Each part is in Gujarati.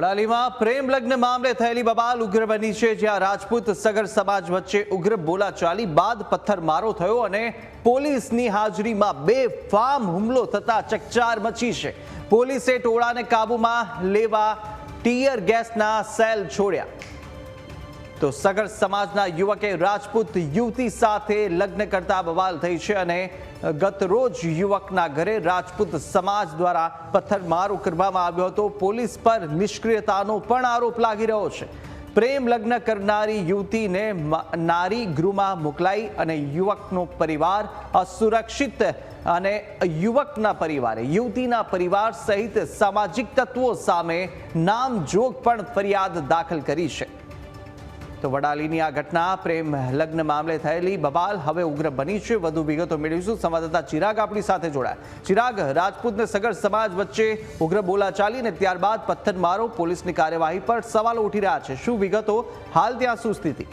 વડાલીમાં પ્રેમ લગ્ન મામલે થયેલી બબાલ ઉગ્ર બની છે, જ્યાં રાજપૂત સગર સમાજ વચ્ચે ઉગ્ર બોલાચાલી બાદ પથ્થરમારો થયો અને પોલીસની હાજરીમાં બે ફાર્મ હુમલો થતા ચકચાર મચી છે. પોલીસે ટોળાને કાબૂમાં લેવા ટીયર ગેસના સેલ છોડ્યા. તો સગર સમાજના યુવકે રાજપૂત યુવતી સાથે લગ્ન કરતા બવાલ થઈ છે અને ગત રોજ યુવકના ઘરે રાજપૂત સમાજ દ્વારા પથ્થરમારો કરવામાં આવ્યો હતો. પોલીસ પર નિષ્ક્રિયતાનો પણ આરોપ લાગી રહ્યો છે. પ્રેમ લગ્ન કરનારી યુવતીને નારી ગૃહમાં મોકલાઈ અને યુવકનો પરિવાર અસુરક્ષિત અને યુવકના પરિવારે, યુવતીના પરિવાર સહિત સામાજિક તત્વો સામે નામજોગ પણ ફરિયાદ દાખલ કરી છે. તો વડાલીની આ ઘટના, પ્રેમ લગ્ન મામલે થયેલી, બબાલ હવે ઉગ્ર બની છે. વધુ વિગતો મેળવીશું. સંવાદદાતા ચિરાગ આપણી સાથે જોડાયા. ચિરાગ, રાજપૂતને સગર સમાજ વચ્ચે ઉગ્ર બોલાચાલી અને ત્યારબાદ પથ્થરમારો પોલીસની કાર્યવાહી પર સવાલો ઉઠી રહ્યા છે. શું વિગતો? હાલ ત્યાં શું સ્થિતિ?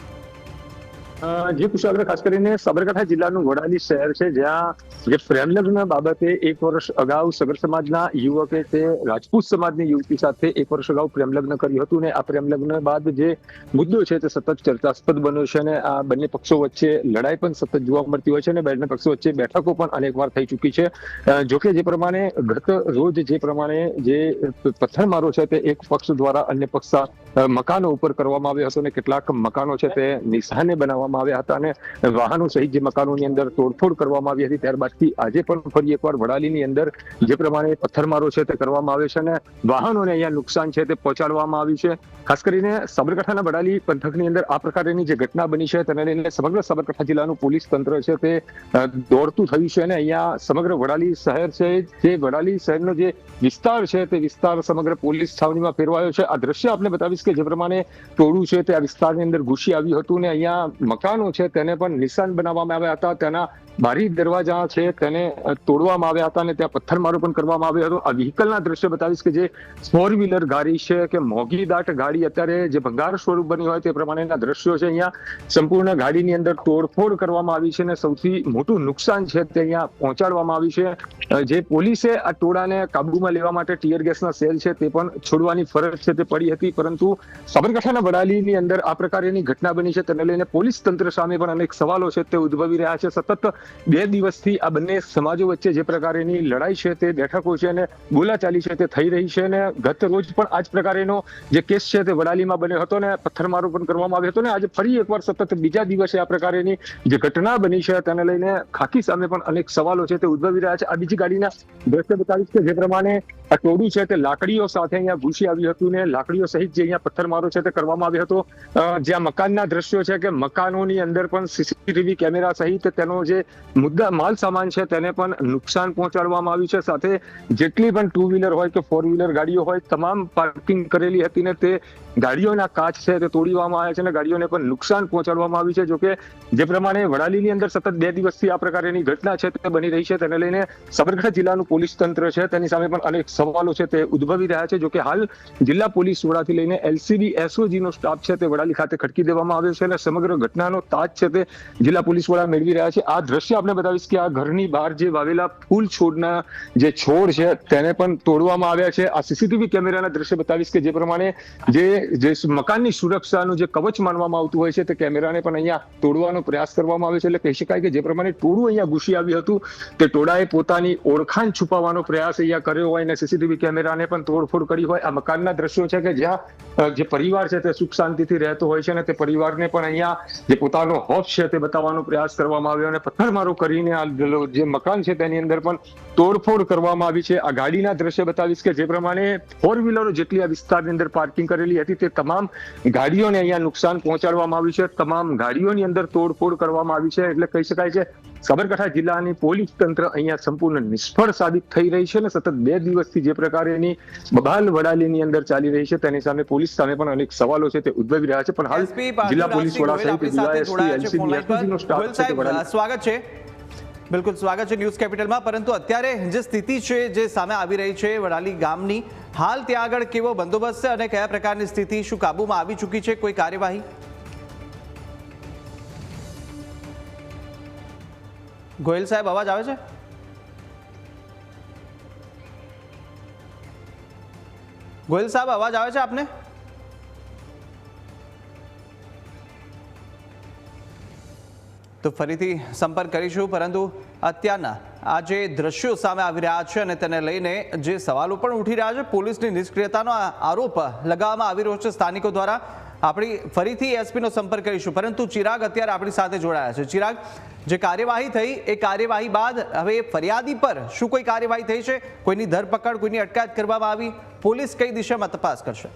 જી કુશાગ્ર ખાસ કરીને સાબરકાંઠા જિલ્લાનું વડાલી શહેર છે, જ્યાં જે પ્રેમ લગ્ન બાબતે એક વર્ષ અગાઉ સગર સમાજના યુવકે તે રાજપૂત સમાજની યુવતી સાથે એક વર્ષ અગાઉ પ્રેમ લગ્ન કર્યું હતું ને આ પ્રેમ લગ્ન બાદ જે મુદ્દો છે તે સતત ચર્ચાસ્પદ બન્યો છે અને આ બંને પક્ષો વચ્ચે લડાઈ પણ સતત જોવા મળતી હોય છે અને બંને પક્ષો વચ્ચે બેઠકો પણ અનેકવાર થઈ ચૂકી છે. જોકે જે પ્રમાણે ગત રોજ જે પ્રમાણે જે પથ્થરમારો છે તે એક પક્ષ દ્વારા અન્ય પક્ષ મકાનો ઉપર કરવામાં આવ્યો હતો અને કેટલાક મકાનો છે તે નિશાને બનાવવામાં આવ્યા હતા અને વાહનો સહિત જે મકાનોની અંદર તોડફોડ કરવામાં આવી હતી. ત્યારબાદથી આજે પણ ફરી એકવાર વડાલીની અંદર જે પ્રમાણે પથ્થરમારો છે તે કરવામાં આવે છે અને વાહનોને અહીંયા નુકસાન છે તે પહોંચાડવામાં આવ્યું છે. ખાસ કરીને સાબરકાંઠાના વડાલી પંથકની અંદર આ પ્રકારની જે ઘટના બની છે તેને લઈને સમગ્ર સાબરકાંઠા જિલ્લાનું પોલીસ તંત્ર છે તે દોડતું થયું છે અને અહીંયા સમગ્ર વડાલી શહેર છે જે વડાલી શહેરનો જે વિસ્તાર છે તે વિસ્તાર સમગ્ર પોલીસ છાવણીમાં ફેરવાયો છે. આ દ્રશ્ય આપને બતાવીશ કે જે પ્રમાણે ટોળું છે તે આ વિસ્તારની અંદર ઘૂસી આવ્યું હતું ને અહીંયા મકાનો છે તેને પણ નિશાન બનાવવામાં આવ્યા હતા. તેના બારી દરવાજા છે તેને તોડવામાં આવ્યા હતા અને ત્યાં પથ્થરમારો પણ કરવામાં આવ્યો હતો. આ વ્હીકલના દ્રશ્ય બતાવીશ કે જે ફોર વ્હીલર ગાડી છે કે મોંઘી દાટ ગાડી અત્યારે જે ભંગાર સ્વરૂપ બની હોય તે પ્રમાણેના દ્રશ્યો છે. અહીંયા સંપૂર્ણ ગાડીની અંદર તોડફોડ કરવામાં આવી છે અને સૌથી મોટું નુકસાન છે તે અહીંયા પહોંચાડવામાં આવ્યું છે. જે પોલીસે આ ટોળાને કાબુમાં લેવા માટે ટીયર ગેસના સેલ છે તે પણ છોડવાની ફરજ છે તે પડી હતી. પરંતુ સાબરકાંઠાના વડાલીની અંદર આ પ્રકારની ઘટના બની છે. તેને લઈને પોલીસ તંત્ર સામે પણ અનેક સવાલો છે તે ઉદ્ભવી રહ્યા છે. સતત બે દિવસથી આ બંને સમાજો વચ્ચે જે પ્રકારની લડાઈ છે તે બેઠકો છે અને બોલાચાલી છે તે થઈ રહી છે અને ગત રોજ પણ આ જ પ્રકારનો જે કેસ છે તે વડાલીમાં બન્યો હતો ને પથ્થરમારો પણ કરવામાં આવ્યો હતો ને આજે ફરી એકવાર સતત બીજા દિવસે આ પ્રકારની જે ઘટના બની છે તેને લઈને ખાકી સામે પણ અનેક સવાલો છે તે ઉદ્ભવી રહ્યા છે. આ બીજી ગાડીના દ્રશ્ય બતાવીશ કે જે પ્રમાણે આ ટોળું છે તે લાકડીઓ સાથે અહીંયા ઘૂસી આવ્યું હતું ને લાકડીઓ સહિત જે અહીંયા પથ્થરમારો છે તે કરવામાં આવ્યો હતો. જ્યાં મકાનના દ્રશ્યો છે કે મકાનોની અંદર પણ સીસીટીવી કેમેરા સહિત તેનો જે મુદ્દા માલ સામાન છે તેને પણ નુકસાન પહોંચાડવામાં આવ્યું છે. સાથે જેટલી પણ ટુ વ્હીલર હોય કે ફોર વ્હીલર ગાડીઓ હોય, તમામ પાર્કિંગ કરેલી હતી ને તે ગાડીઓના કાચ છે તે તોડીવામાં આવ્યા છે અને ગાડીઓને પણ નુકસાન પહોંચાડવામાં આવ્યું છે. જોકે જે પ્રમાણે વડાલીની અંદર સતત બે દિવસથી આ પ્રકારની ઘટના છે તે બની રહી છે. તેને લઈને સાબરકાંઠા જિલ્લાનું પોલીસ તંત્ર છે. તેની સામે પણ અનેક સવાલો છે તે ઉદ્ભવી રહ્યા છે. જોકે હાલ જિલ્લા પોલીસ વડાથી લઈને એલસીબી, એસઓજીનો સ્ટાફ છે તે વડાલી ખાતે ખડકી દેવામાં આવ્યો છે અને સમગ્ર ઘટનાનો તાજ છે તે જિલ્લા પોલીસ વડા મેળવી રહ્યા છે. આ દ્રશ્ય આપણે બતાવીશ કે આ ઘરની બહાર જે વાવેલા ફૂલ છોડના જે છોડ છે તેને પણ તોડવામાં આવ્યા છે. આ સીસીટીવી કેમેરાના દ્રશ્ય બતાવીશ કે જે પ્રમાણે જે જે મકાનની સુરક્ષાનું જે કવચ માનવામાં આવતું હોય છે, તે કેમેરાને પણ અહીંયા તોડવાનો પ્રયાસ કરવામાં આવે છે. એટલે કહી શકાય કે જે પ્રમાણે ટોળું અહીંયા ઘૂસી આવ્યું હતું, તે ટોળાએ પોતાની ઓળખાણ છુપાવવાનો પ્રયાસ અહીંયા કર્યો હોય અને સીસીટીવી કેમેરાને પણ તોડફોડ કરી હોય. આ મકાનના દ્રશ્યો છે કે જ્યાં જે પરિવાર છે તે સુખ શાંતિથી રહેતો હોય છે અને તે પરિવારને પણ અહીંયા જે પોતાનો હોફ છે તે બતાવવાનો પ્રયાસ કરવામાં આવ્યો અને પથ્થરમારો કરીને આ જે મકાન છે તેની અંદર પણ તોડફોડ કરવામાં આવી છે. આ ગાડીના દ્રશ્ય બતાવીશ કે જે પ્રમાણે ફોર વ્હીલરો જેટલી આ વિસ્તારની અંદર પાર્કિંગ કરેલી હતી તે તમામ ગાડીઓને અહીંયા નુકસાન પહોંચાડવામાં આવ્યું છે. તમામ ગાડીઓની અંદર તોડફોડ કરવામાં આવી છે એટલે કહી શકાય છે સાબરકાંઠા જિલ્લાની પોલીસ તંત્ર અહીંયા સંપૂર્ણ નિષ્ફળ સાબિત થઈ રહી છે અને સતત બે દિવસથી જે પ્રકારેની બબાલ વડાલીની અંદર ચાલી રહી છે તેની સામે પોલીસ સામે પણ અનેક સવાલો છે તે ઉદ્ભવી રહ્યા છે. પણ હાલ જિલ્લા પોલીસ વડા સહિત ડીવાયએસપી એલસીબી એસપીનો સ્ટાફ છે સ્વાગત છે. બિલકુલ, સ્વાગત છે ન્યૂઝ કેપિટલમાં. પરંતુ અત્યારે જે સ્થિતિ છે, જે સામે આવી રહી છે, વડાલી ગામની, હાલ ત્યાં આગળ કેવો બંદોબસ્ત છે અને કયા પ્રકારની સ્થિતિ, શું કાબુમાં આવી ચૂકી છે, કોઈ કાર્યવાહી? ગોયલ સાહેબ, અવાજ આવે છે? ગોયલ સાહેબ, અવાજ આવે છે આપને? તો ફરીથી સંપર્ક કરીશું, પરંતુ અત્યારના આ જે દ્રશ્યો સામે આવી રહ્યા છે અને તેને લઈને જે સવાલો પણ ઉઠી રહ્યા છે, પોલીસની નિષ્ક્રિયતાનો આરોપ લગાવવામાં આવી રહ્યો છે સ્થાનિકો દ્વારા. આપણી ફરીથી એસપીનો સંપર્ક કરીશું, પરંતુ ચિરાગ અત્યારે આપણી સાથે જોડાયા છે. ચિરાગ, જે કાર્યવાહી થઈ, એ કાર્યવાહી બાદ હવે ફરિયાદી પર શું કોઈ કાર્યવાહી થઈ છે? કોઈની ધરપકડ, કોઈની અટકાયત કરવામાં આવી? પોલીસ કઈ દિશામાં તપાસ કરશે?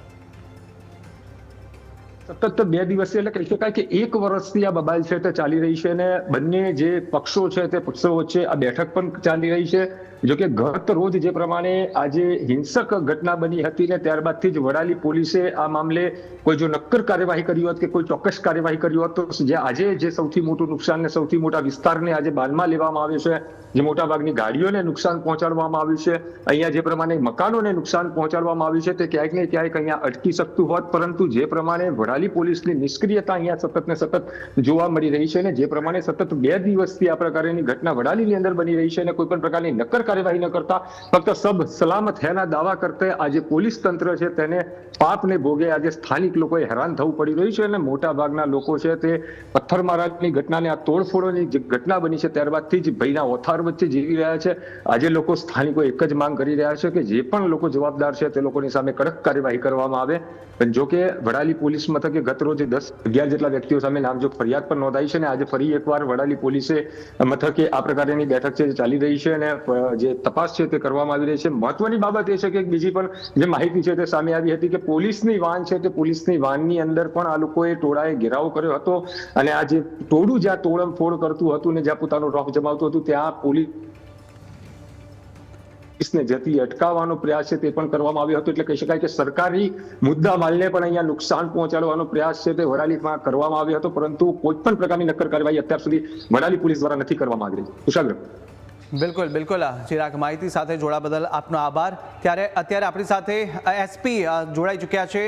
સતત બે દિવસ એટલે કહી શકાય કે એક વર્ષથી આ બબાલ છે તે ચાલી રહી છે અને બંને જે પક્ષો છે તે પક્ષો વચ્ચે આ બેઠક પણ ચાલી રહી છે. જો ગત રોજ જે પ્રમાણે આજે હિંસક ઘટના બની હતી ને ત્યારબાદથી જ વડાલી પોલીસે આ મામલે કોઈ જો નક્કર કાર્યવાહી કરી હોત કે કોઈ ચોક્કસ કાર્યવાહી કરી હોત તો જે આજે જે સૌથી મોટું નુકસાન ને સૌથી મોટા વિસ્તારને આજે બાનમાં લેવામાં આવ્યો છે, જે મોટાભાગની ગાડીઓને નુકસાન પહોંચાડવામાં આવ્યું છે, અહીંયા જે પ્રમાણે મકાનોને નુકસાન પહોંચાડવામાં આવ્યું છે તે ક્યાંક ને ક્યાંક અહીંયા અટકી શકતું હોત, પરંતુ જે પ્રમાણે વડાલી પોલીસની નિષ્ક્રિયતા અહીંયા સતત ને સતત જોવા મળી રહી છે અને જે પ્રમાણે સતત બે દિવસથી આ પ્રકારની ઘટના વડાલીની અંદર બની રહી છે અને કોઈ પણ પ્રકારની નક્કર કાર્યવાહી ન કરતા, ફક્ત સબ સલામત હેના દાવા કરતા આજે પોલીસ તંત્ર છે તેને પાપને ભોગે આજે સ્થાનિક લોકોએ હેરાન થવું પડી રહ્યું છે અને મોટા ભાગના લોકો છે તે પથ્થરમારાની ઘટનાને આ તોડફોડોની જે ઘટના બની છે ત્યારબાદથી જ ભયના ઓથાર વચ્ચે જીવી રહ્યા છે. આજે લોકો સ્થાનિકો એક જ માંગ કરી રહ્યા છે કે જે પણ લોકો જવાબદાર છે તે લોકોની સામે કડક કાર્યવાહી કરવામાં આવે. જો કે વડાલી પોલીસ મથકે ગત રોજ દસ, અગિયાર જેટલા વ્યક્તિઓ સામે નામજોગ ફરિયાદ પણ નોંધાઈ છે અને આજે ફરી એકવાર વડાલી પોલીસે મથકે આ પ્રકારની બેઠક છે જે ચાલી રહી છે અને જે તપાસ છે તે કરવામાં આવી રહી છે. મહત્વની બાબત એ છે કે બીજી પણ જે માહિતી છે તે સામે આવી હતી કે પોલીસની વાન છે તે પોલીસની વાનની અંદર પણ આ લોકોએ ટોળાએ ઘેરાવ કર્યો હતો અને આ જે ટોળું જ્યાં તોડમફોડ કરતું હતું ને જ્યાં પોતાનું રોફ જમાવતું હતું ત્યાં પોલીસ પોલીસને જતી અટકાવવાનો પ્રયાસ છે તે પણ કરવામાં આવ્યો હતો. એટલે કહી શકાય કે સરકારી મુદ્દા માલને પણ અહીંયા નુકસાન પહોંચાડવાનો પ્રયાસ છે તે વડાલીમાં કરવામાં આવ્યો હતો. પરંતુ કોઈ પણ પ્રકારની નક્કર કાર્યવાહી અત્યાર સુધી વડાલી પોલીસ દ્વારા નથી કરવામાં આવી રહી. કુશાગ્ર બિલકુલ બિલકુલ. ચિરાગ માહિતી સાથે જોડા બદલ આપનો આભાર. ત્યારે અત્યારે આપણી સાથે એસપી જોડાઈ ચૂક્યા છે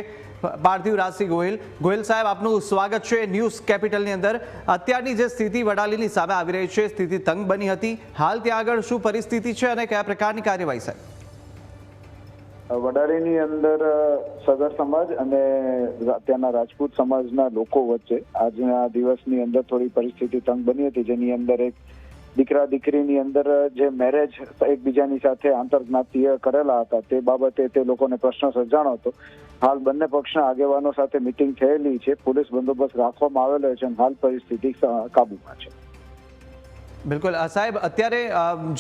પાર્થિવ રાજસિંહ ગોહિલ. ગોહિલ સાહેબ, આપનું સ્વાગત છે ન્યૂઝ કેપિટલની અંદર. અત્યારની જે સ્થિતિ વડાલીની સામે આવી રહી છે, સ્થિતિ તંગ બની હતી. હાલ ત્યાં આગળ શું પરિસ્થિતિ છે અને કયા પ્રકારની કાર્યવાહી સાહેબ? વડાલીની અંદર સગર સમાજ અને અત્યારના રાજપૂત સમાજના લોકો વચ્ચે આજના દિવસની અંદર થોડી પરિસ્થિતિ તંગ બની હતી, જેની અંદર એક દીકરા દીકરીની અંદર જે મેરેજ એકબીજાની સાથે આંતરજ્ઞાતીય કરેલા હતા તે બાબતે તે લોકોને પ્રશ્ન સર્જાણો હતો. હાલ બંને પક્ષના આગેવાનો સાથે મિટિંગ થયેલી છે. પોલીસ બંદોબસ્ત રાખવામાં આવેલો છે અને હાલ પરિસ્થિતિ કાબુમાં છે. બિલકુલ. સાહેબ અત્યારે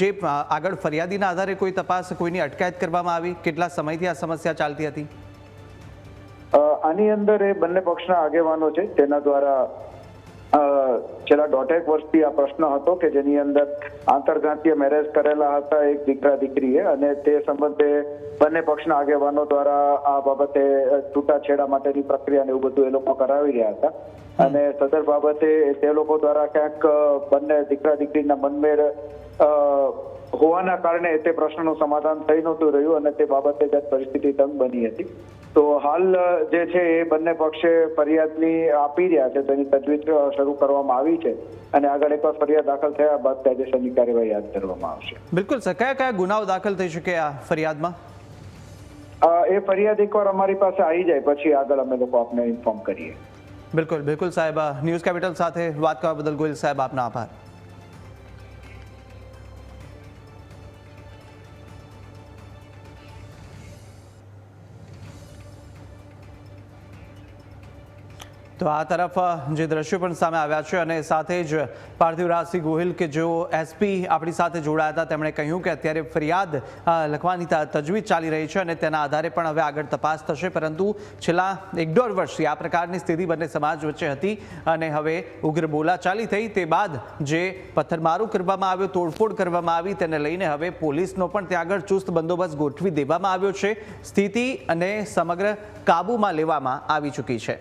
જે આગળ ફરિયાદીના આધારે કોઈ તપાસ કોઈની અટકાયત કરવામાં આવી? કેટલા સમયથી આ સમસ્યા ચાલતી હતી? આની અંદર એ બંને પક્ષના આગેવાનો છે. તેના દ્વારા છેલ્લા દોઢેક વર્ષથી આ પ્રશ્ન હતો કે જેની અંદર આંતરજાતીય મેરેજ કરેલા હતા એક દીકરા દીકરીએ અને તે સંબંધે બંને પક્ષના આગેવાનો દ્વારા આ બાબતે છૂટાછેડા માટેની પ્રક્રિયા ને એવું બધું એ લોકો કરાવી રહ્યા હતા. અને સદર બાબતે તે લોકો દ્વારા ક્યાંક બંને દીકરા દીકરીના મનમેળ અ, હોવાના કારણે તે પ્રશ્નનું સમાધાન થઈ નહોતું રહ્યું અને તે બાબતે જ પરિસ્થિતિ તંગ બની હતી. તો હાલ જે છે એ બંને પક્ષે ફરિયાદની આપી રહ્યા છે તેની તજવીજ શરૂ કરવામાં આવી છે અને આગળ એકવાર ફરિયાદ દાખલ થયા બાદ કાયદેસરની કાર્યવાહી હાથ ધરવામાં આવશે. બિલકુલ સર કયા કયા ગુનાઓ દાખલ થઈ શકે આ ફરિયાદમાં? એ ફરિયાદ એકવાર અમારી પાસે આવી જાય પછી આગળ અમે લોકો આપને ઇન્ફોર્મ કરીએ. બિલકુલ બિલકુલ સાહેબ ન્યૂઝ કેપિટલ સાથે વાત કરવા બદલ ગોયલ સાહેબ આપનો આભાર. તો આ તરફ જે દ્રશ્યો પણ સામે આવ્યા છે અને સાથે જ પાર્થિવ રાજસિંહ ગોહિલ કે જેઓ એસપી આપણી સાથે જોડાયા હતા, તેમણે કહ્યું કે અત્યારે ફરિયાદ લખવાની તજવીજ ચાલી રહી છે અને તેના આધારે પણ હવે આગળ તપાસ થશે. પરંતુ છેલ્લા એક દોઢ વર્ષથી આ પ્રકારની સ્થિતિ બંને સમાજ વચ્ચે હતી અને હવે ઉગ્ર બોલાચાલી થઈ. તે બાદ જે પથ્થરમારો કરવામાં આવ્યો, તોડફોડ કરવામાં આવી, તેને લઈને હવે પોલીસનો પણ ત્યાં આગળ ચુસ્ત બંદોબસ્ત ગોઠવી દેવામાં આવ્યો છે. સ્થિતિ અને સમગ્ર કાબૂમાં લેવામાં આવી ચૂકી છે.